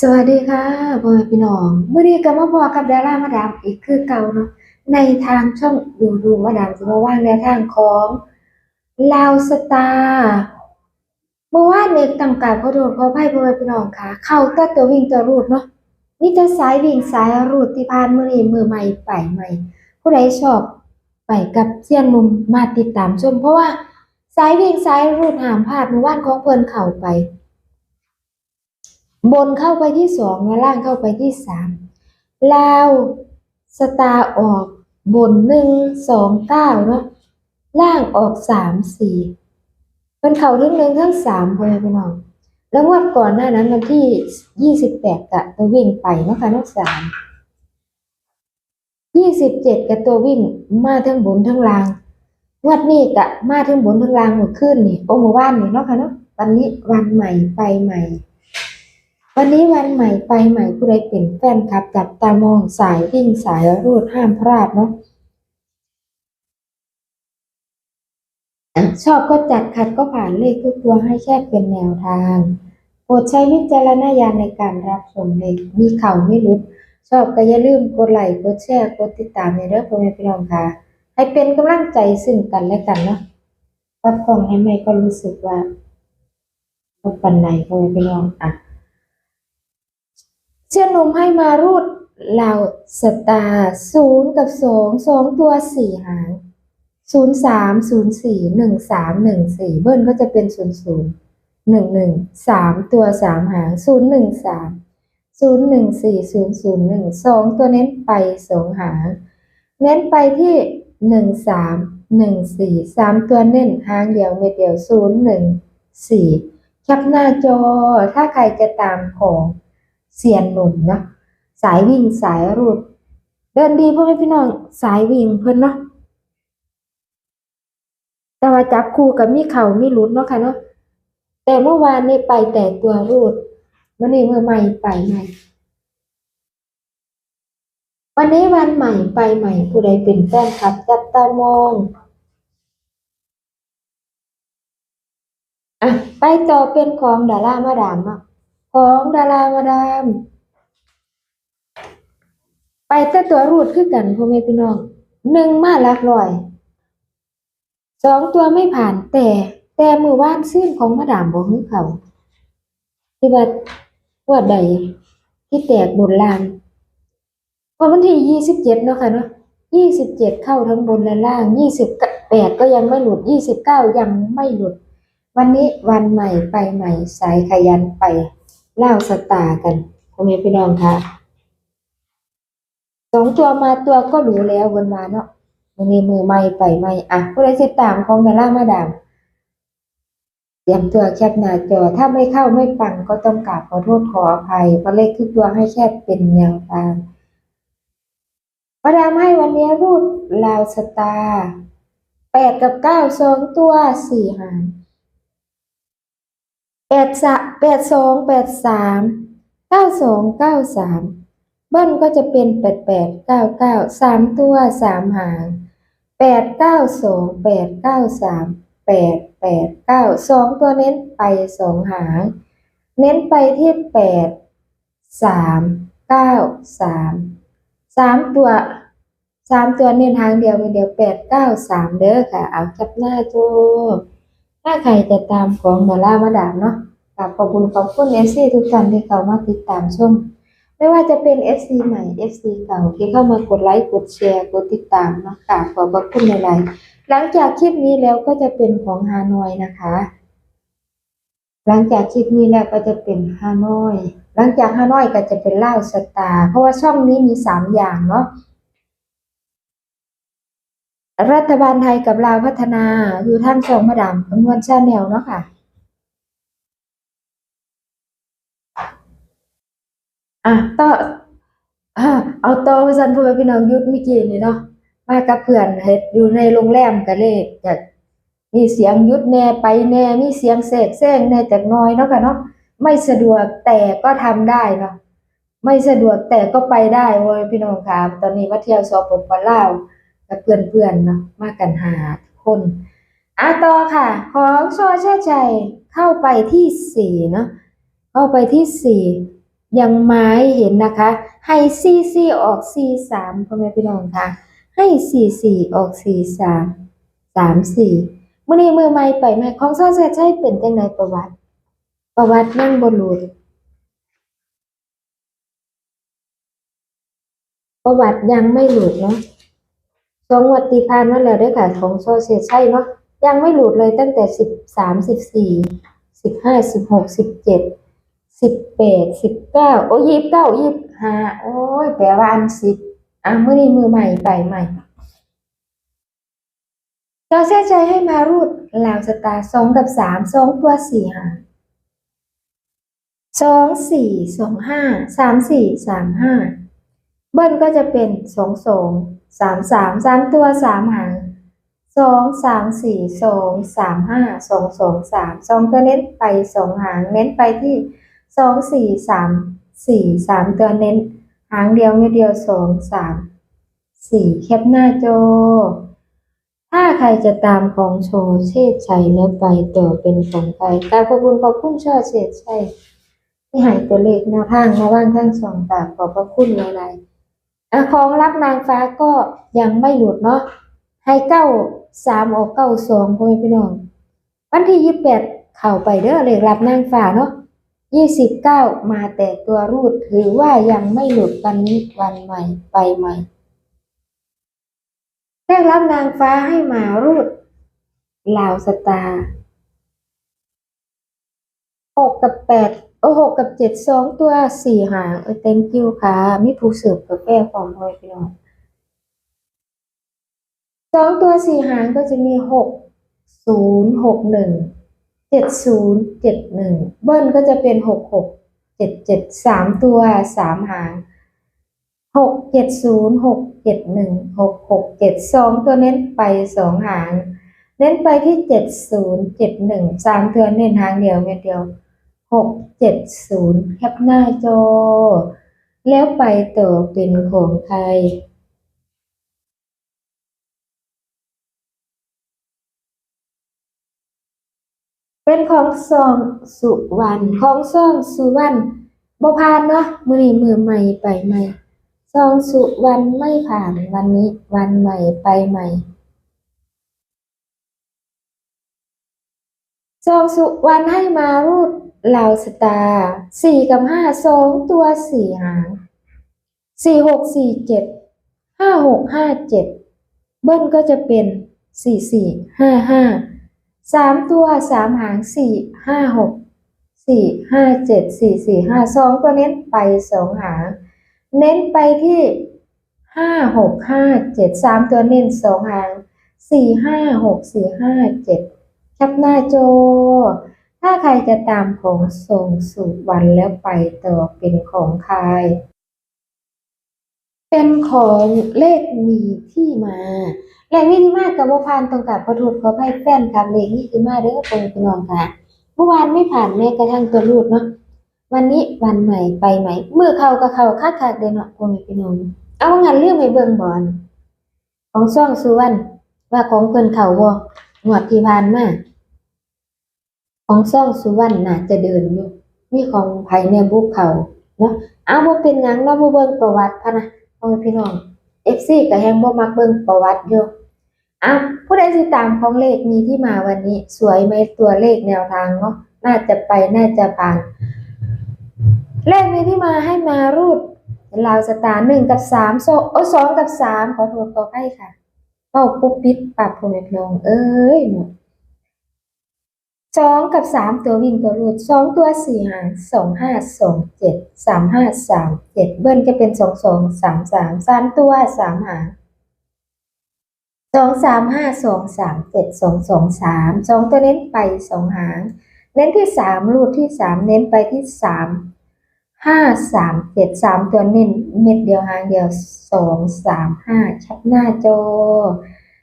สวัสดีค่ะพ่อแม่พี่น้องเมื้อนี้ก็มาพอกับดารามาดามอีกคือเก่าเนาะในทางช่องดูดูมาดามจะมาว่างในทางของลาวสตาร์เมื่อวานนี้ต้องกาบขอโทษขออภัยพ่อแม่พี่น้องค่ะ เข้าแต่ตัววิ่งตัวรูดเนาะมีแต่สายวิ่งสายรูดที่ผ่านเมื้อนี้มือใหม่ไปใหม่ ผู้ใดชอบไปกับเซียนหนุ่มมาติดตามชม เพราะว่าสายวิ่งสายรูดหามพลาดเมื่อวานของเพิ่นเข้าไป บนเข้าไปที่สองและล่างเข้าไปที่สามลาวสตาร์ออกบนหนึ่งสองเก้าเนาะล่างออกสามสี่เป็นเข่าทั้งหนึ่งทั้งสามพอไปน้องแล้วงวดก่อนหน้านั้นวันที่ยี่สิบแปดกะตัววิ่งไปเนาะคะนักสามยี่สิบเจ็ดกับตัววิ่งมาทั้งบนทั้งล่างงวดนี้กะมาทั้งบนทั้งล่างเมื่อคืนนี่โอ้เมื่อวานนี่เนาะค่ะเนาะวันนี้วันใหม่ไปใหม่ วันนี้วันใหม่ไปใหม่ผู้ใดเป็นแฟนคลับจับตามองสายวิ่งสายรูดห้ามพลาดเนาะชอบก็จัดขัดก็ผ่านเลขทุกตัวให้แค่เป็นแนวทางโปรดใช้วิจารณญาณในการรับชมเลขมีเข่าไม่รุดชอบก็อย่าลืมกดไลค์กดแชร์กดติดตามในเรื่องพ่อแม่พี่น้องค่ะ ให้เป็นกำลังใจซึ่งกันและกันเนาะรับฟังให้ไม่ก็รู้สึกว่าว่าปันไหนพ่อแม่พี่น้องอะ เชื่อหนุ่มให้มารูดเหล่าสตาร์ศูนย์กับสองสองตัวสี่หางศูนย์สามศูนย์สี่หนึ่งสามหนึ่งสี่เบิ้ลก็จะเป็นศูนย์ศูนย์หนึ่งหนึ่งสามตัวสามหางศูนย์หนึ่งสามศูนย์หนึ่งสี่ศูนย์ศูนย์หนึ่งสองตัวเน้นไปสองหาง เน้นไปที่หนึ่งสามหนึ่งสี่สามตัวเน้นหางเดียวเม็ดเดียวศูนย์หนึ่งสี่แคปหน้าจอถ้าใครจะตามของ เซียนหนุ่มเนาะสายวิ่งสายรูด เดินดีพ่อแม่พี่น้องสายวิ่งเพิ่นเนาะแต่ว่าจับคู่กับมีเข่ามีหลุดเนาะค่ะเนาะแต่เมื่อวานนี้ไปแต่ตัวรูดวันนี้เมื่อใหม่ไปใหม่วันนี้วันใหม่ไปใหม่ผู้ใดเป็นแฟนคลับจับตามองอะไปต่อเป็นของดารามาดามเนาะ ของดารามาดาม ไปแต่ตัวรูดคือกันพ่อแม่พี่น้องหนึ่งมาลักร้อยสองตัวไม่ผ่านแต่แต่มือว่านซื่นของมาดามบ่ฮึเขาที่ว่าว่าใดที่แตกบนลานวันที่ยี่สิบเจ็ดเนาะค่ะเนาะยี่สิบเจ็ดเข้าทั้งบนและล่างยี่สิบแปดก็ยังไม่หลุดยี่สิบเก้ายังไม่หลุด วันนี้วันใหม่ไปใหม่สายขยันไป เล่าสตาร์กันพ่อแม่พี่น้องค่ะสองตัวมาตัวก็รู้แล้ววันมาเนาะวันนี้มือใหม่ไปใหม่อะผู้ใดติดตามของดารามาดามเตรียมตัวแคปหน้าจอถ้าไม่เข้าไม่ฟังก็ต้องกราบขอโทษขออภัยเพราะเลขทุกตัวให้แค่เป็นแนวทางมาดามให้วันนี้รูดลาวสตาร์แปดกับเก้าสองตัวสี่หาง แปดสะแปดสองแปดสามเก้าสองเก้าสามเบิ้ลก็จะเป็นแปดแปดเก้าเก้าสามตัวสามหางแปดเก้าสองแปดเก้าสามแปดแปดเก้าสองตัวเน้นไปสองหาง เน้นไปที่แปดสามเก้าสามสามตัวสามตัวเน้นหางเดียวเป็นเดียวแปดเก้าสามเด้อค่ะ เอาจับหน้าจู ถ้าใครจะตามของดารามาดามเนาะกราบขอบคุณขอบคุณเอฟซีทุกท่านที่เข้ามาติดตามชม ไม่ว่าจะเป็น FC ใหม่ FC เก่าที่เข้ามากดไลค์กดแชร์กดติดตามเนาะกราบขอบพระคุณหลายๆหลังจากคลิปนี้แล้วก็จะเป็นของฮานอยนะคะ หลังจากคลิปนี้แล้วก็จะเป็นฮานอย หลังจากฮานอยก็จะเป็นเล่าสตาร์เพราะว่าช่องนี้มีสามอย่างเนาะ รัฐบาลไทยกับลาวพัฒนาอยู่ท่านชองมาดามคำนวณชาแนลเนาะค่ะอะต่อาเอาต่อไปสันพูดพี่น้องยุทธมื่อกี้นี่เนาะมากับเพื่อนเฮ็ดอยู่ในโรงแรมก็เลยอยากมีเสียงยุดแน่ไปแน่มีเสียงเสกแซงแน่จากน้อยเนาะค่ะเนาะไม่สะดวกแต่ก็ทำได้เนาะไม่สะดวกแต่ก็ไปได้เว้ยพี่น้องค่ะตอนนี้มาเที่ยวสปปลาว กับเพื่อนๆเนาะมากันหาคนอะต่อค่ะ ของชอชาชัยเข้าไปที่สี่เนาะเข้าไปที่สี่ยังไม้เห็นนะคะ ให้ซีซีออกซีสามพ่อแม่พี่น้องค่ะ ให้สี่สี่ออกสี่สามสามสี่เมื่อนี้มือใหม่ไปไหมของซอเซใช่เป็นจังไดประวัติ ประวัติยังบหลุดประวัติยังไม่หลุดเนาะ สองงวัติพานมาแล้วด้วยค่ะของโซเซใช่เนาะยังไม่หลุดเลยตั้งแต่สิบสามสิบสี่สิบห้าสิบหกสิบเจ็ดสิบแปดสิบเก้าโอ้ยี่สิบเก้ายี่สิบห้าโอ้ยแปลว่าอันสิบอะมื่อนี้มือใหม่ไปใหม่เราเสียใจให้มารูดลาวสตาสองกับสามสองตัวสี่หาสองสี่สองห้าสามสี่สามห้าเบิ้ลก็จะเป็นสองสอง สามสามสามตัวสามหางสองสามสี่สองสามห้าสองสองสามสองตัวเน้นไปสองหางเน้นไปที่สองสี่สามสี่สามตัวเน้น หางเดียวเม็ดเดียวสองสามสี่แคปหน้าโจ ถ้าใครจะตามของโชว์เชษชัยแล้วไปต่อเป็นของใครกรารขอบคุณขอบคุณช่อเชษชัยที่หายตัวเลขแนวทางมาว่างทั้งสองตากขอบพระคุณหลายๆ อะของรับนางฟ้าก็ยังไม่หลุดเนาะให้เก้าสามออกเก้าสองพ่อพี่น้อง วันที่ยี่สิบแปดเข้าไปเด้อเลขรับนางฟ้าเนาะยี่สิบเก้ามาแต่ตัวรูดถือว่ายังไม่หลุดวันนี้วันใหม่ไปใหม่ได้รับนางฟ้าให้มารูดลาวสตาร์หกกับแปด โอ้หกกับเจ็ดสองตัวสี่หางเออเต็มคิวค่ะ มีผู้เสิร์ฟกาแฟพร้อมด้วยพี่น้องสองตัวสี่หางก็จะมีหกศูนย์หกหนึ่งเจ็ดศูนย์เจ็ดหนึ่งเบิ้ลก็จะเป็นหกหกเจ็ดเจ็ดสามตัวสามหางหกเจ็ดศูนย์หกเจ็ดหนึ่งหกหกเจ็ดสองตัวเน้นไปสองหาง เน้นไปที่เจ็ดศูนย์เจ็ดหนึ่งสามตัวเน้นหางเดียวเม็ดเดียว หกเจ็ดศูนย์แคปหน้าจอ แล้วไปต่อเป็นของใครเป็นของซองสุวรรณของซองสุวรรณบ่ผ่านเนาะมือนี้มือใหม่ไปใหม่ซองสุวรรณไม่ผ่านวันนี้วันใหม่ไปใหม่ซองสุวรรณให้มารูด ลาวสตาร์สี่กับห้าสองตัวสี่หางสี่หกสี่เจ็ดห้าหกห้าเจ็ดเบิ้ลก็จะเป็นสี่สี่ห้าห้าสามตัวสามหางสี่ห้าหกสี่ห้าเจ็ดสี่สี่ห้าสองตัวเน้นไปสองหาง เน้นไปที่ห้าหกห้าเจ็ดสามตัวเน้นสองหางสี่ห้าหกสี่ห้าเจ็ดแคปหน้าจอ ถ้าใครจะตามของส่งสู่วันแล้วไปต่อเป็นของใคร เป็นของเลขมีที่มา เลขมีที่มากับว่าผ่านตรงกับขอโทษขอให้แฟนครับเลขนี้คือมาเด้อโปรดพี่น้องค่ะ เมื่อวานไม่ผ่านแม้กระทั่งตัวรูดเนาะ วันนี้วันใหม่ไปใหม่มือเขากับเขาคักคักเดนเนาะพ่อแม่พี่น้อง เอาว่านเรื่องไปเบิ่งบอลของซ่องสุวรรณว่าของเพิ่นเขาบ่งวดที่ผ่านมา ของซ่องสุวรรณน่าจะเดินอยู่มีของไผเนี่ยบุกเขาเนาะเอาบ่เป็นหยังเนาะบ่เบิ่งประวัติพะนะพ่อแม่พี่น้อง FC ก็แฮงบ่มักเบิ่งประวัติอยู่อ้าวผู้ใดสิดตามของเลขมีที่มาวันนี้ สวยไหมตัวเลขแนวทางเนาะน่าจะไปน่าจะผ่านเลขมีที่มาให้มารูดลาวสตาร์หนึ่งกับสามโซโอสองกับสามขอโทษขอให้ค่ะเป้าปุ๊บปิดปรับพมพลงเอ้ยหมด สองกับสามตัววิ่งตัวรูดสองตัวสี่หางสองห้าสองเจ็ดสามห้าสามเจ็ดเบิ้ลจะเป็นสองสองสามสามสามตัวสามหางสองสามห้าสองสามเจ็ดสองสองสามสองตัวเน้นไปสองหางเน้นที่สามรูดที่สามเน้นไปที่สามห้าสามเจ็ดสามตัวเน้นเม็ดเดียวหางเดียวสองสามห้าชัดหน้าจอ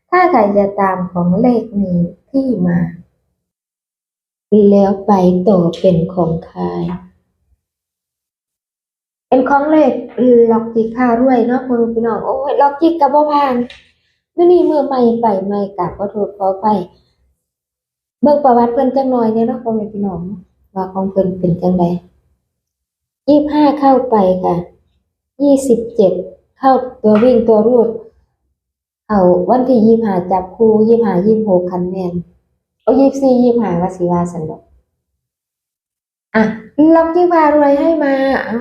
ถ้าใครจะตามของเลขมีที่มา แล้วไปต่อเป็นของใครเป็นของเลขล็อกจิกค่ารวยเนาะพ่อแม่พี่น้องโอ้ยล็อกจิกกับบ่ผ่านมื่อนี้มือใหม่ไปใหม่กับขอโทษขอไป เบิ่งประวัติเพิ่นจังหน่อยเนี่ยเนาะพ่อแม่พี่น้องว่าของเพิ่นเป็นจังไดยี่ห้าเข้าไปค่ะยี่สิบเจ็ดเข้าตัววิ่งตัวรูด เอาวันที่ยี่ห้าจับคู่ยี่ห้ายี่หกคันแมน เอายี่สี่ยี่ห้าวาสิวาสันดอกอะล็อกยี่ห้ารวยให้มาเอา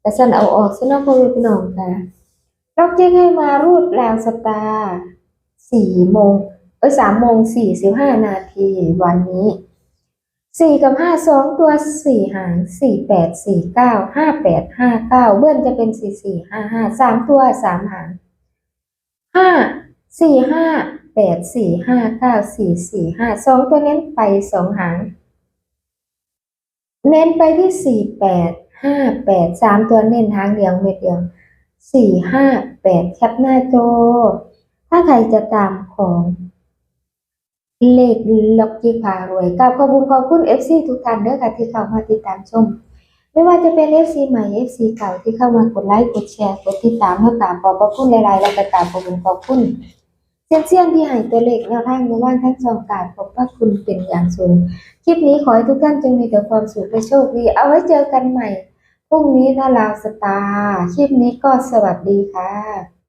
แต่สันเอาออกสนอกพ่อแม่พี่น้องค่ะล็อกยี่ให้มารูดแล้วสตาร์สี่โมงเอ้สามโมงสี่สิบห้านาทีวันนี้สี่กับห้าสองตัวสี่หางสี่แปดสี่เก้าห้าแปดห้าเก้าเบิ้ลจะเป็นสี่สี่ห้าห้าสามตัวสามหางห้า สี่ห้าแปดสี่ห้าเก้าสี่สี่ห้าสองตัวเน้นไปสองหาง เน้นไปที่สี่แปดห้าแปดสามตัวเน้นทางเดียวเม็ดเดียวสี่ห้าแปดแคปหน้าโจถ้าใครจะตามของเลขล็อกจีพารวยกับขอบคุณขอบคุณเอฟซีทุกท่านเด้อค่ะที่เข้ามาติดตามชม ไม่ว่าจะเป็น FC ใหม่ FC เก่าที่เข้ามากดไลค์กดแชร์กดติดตามเพื่อตามขอบพระคุณหลายๆและก็ตามขอบคุณขอบคุณเซียนเซียนที่หายตัวเลขแนวทางในว่านท่านสองการขอบพระคุณเป็นอย่างสูง คลิปนี้ขอให้ทุกท่านจงมีแต่ความสุขและโชคดี เอาไว้เจอกันใหม่พรุ่งนี้นะลาวสตาร์คลิปนี้ก็สวัสดีค่ะ